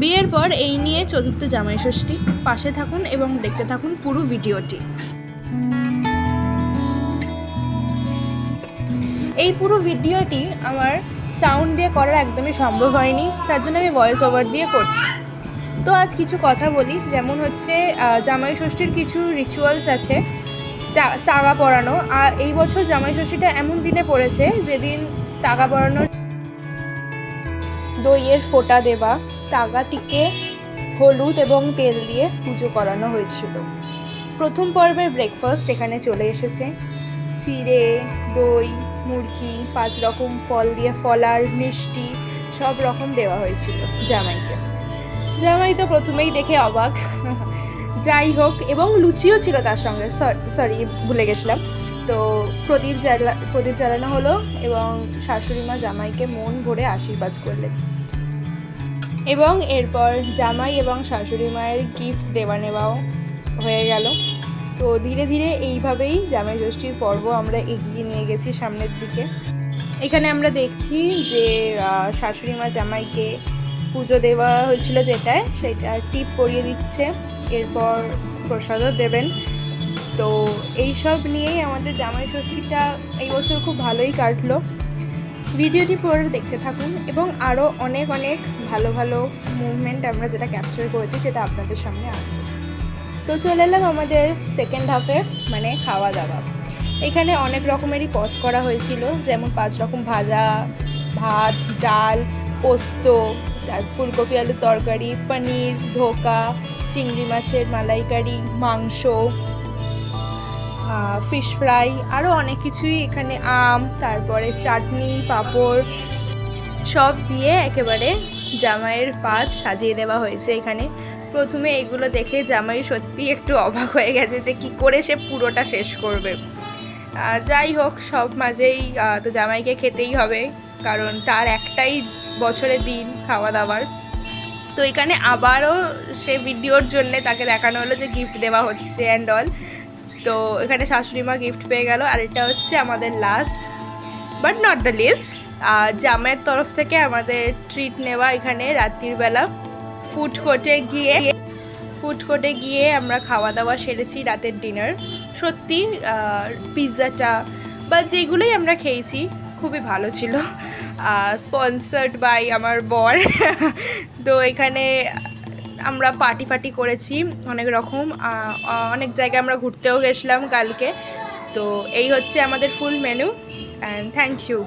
বিয়ের পর এই নিয়ে চতুর্থ জামাই ষষ্ঠী। পাশে থাকুন এবং দেখতে থাকুন পুরো ভিডিওটি। এই পুরো ভিডিওটি আমার সাউন্ড দিয়ে করা একদমই সম্ভব হয়নি, তার জন্য আমি ভয়েস ওভার দিয়ে করছি। তো আজ কিছু কথা বলি, যেমন হচ্ছে জামাই ষষ্ঠীর কিছু রিচুয়ালস আছে তাগা পরানো। আর এই বছর জামাই ষষ্ঠীটা এমন দিনে পড়েছে, যেদিন টাকা পরানোর দইয়ের ফোঁটা দেওয়া তাগাটিকে হলুদ এবং তেল দিয়ে পুজো করানো হয়েছিল। প্রথম পর্বের ব্রেকফাস্ট এখানে চলে এসেছে। চিড়ে, দই, মুরগি, পাঁচ রকম ফল দিয়ে ফলার মিষ্টি সব রকম দেওয়া হয়েছিল জামাইকে। জামাই তো প্রথমেই দেখে অবাক। যাই হোক, এবং লুচিও ছিল তার সঙ্গে। সরি ভুলে গেছিলাম। তো প্রদীপ জ্বালা, প্রদীপ জ্বালানো হলো এবং শাশুড়ি মা জামাইকে মন ভরে আশীর্বাদ করলেন। এবং এরপর জামাই এবং শাশুড়ি মায়ের গিফট দেওয়া নেওয়াও হয়ে গেল। তো ধীরে ধীরে এইভাবেই জামাই ষষ্ঠীর পর্ব আমরা এগিয়ে নিয়ে গেছি সামনের দিকে। এখানে আমরা দেখছি যে শাশুড়ি মা জামাইকে পুজো দেওয়া হয়েছিল যেটায়, সেটা টিপ পরিয়ে দিচ্ছে, এরপর প্রসাদও দেবেন। তো এইসব নিয়েই আমাদের জামাই ষষ্ঠীটা এই বছর খুব ভালোই কাটলো। ভিডিওটি পরে দেখতে থাকুন এবং আরও অনেক অনেক ভালো ভালো মুভমেন্ট আমরা যেটা ক্যাপচার করেছি সেটা আপনাদের সামনে আনব। তো চলে এলাম আমাদের সেকেন্ড হাফে মানে খাওয়া দাওয়া। এখানে অনেক রকমেরই পথ করা হয়েছিল, যেমন পাঁচ রকম ভাজা, ভাত, ডাল, পোস্ত, তার ফুলকপি, আলুর তরকারি, পনির, ধোকা, চিংড়ি মাছের মালাইকারি, মাংস ফিশ ফ্রাই আরও অনেক কিছুই এখানে, আম, তারপরে চাটনি, পাঁপড়, সব দিয়ে একেবারে জামাইয়ের পাত সাজিয়ে দেওয়া হয়েছে এখানে। প্রথমে এগুলো দেখে জামাই সত্যি একটু অবাক হয়ে গেছে যে কি করে সে পুরোটা শেষ করবে। যাই হোক, সব মাঝেই তো জামাইকে খেতেই হবে, কারণ তার একটাই বছরের দিন খাওয়া দাওয়ার তো এখানে আবারও সে ভিডিওর জন্যে তাকে দেখানো হলো যে গিফট দেওয়া হচ্ছে অ্যান্ড অল তো এখানে শাশুড়ি মা গিফট পেয়ে গেল, আর এটা হচ্ছে আমাদের last but not the least জামাইয়ের তরফ থেকে আমাদের ট্রিট নেওয়া এখানে রাত্রির বেলা। ফুড কোর্টে গিয়ে ফুড কোর্টে গিয়ে আমরা খাওয়া দাওয়া সেরেছি রাতের ডিনার সত্যি পিৎজাটা বা যেগুলোই আমরা খেয়েছি, খুবই ভালো ছিল। স্পন্সার্ড বাই আমার বর। তো এখানে আমরা পার্টি ফার্টি করেছি অনেক রকম অনেক জায়গায় আমরা ঘুরতেও গেছিলাম কালকে। তো এই হচ্ছে আমাদের full menu and thank you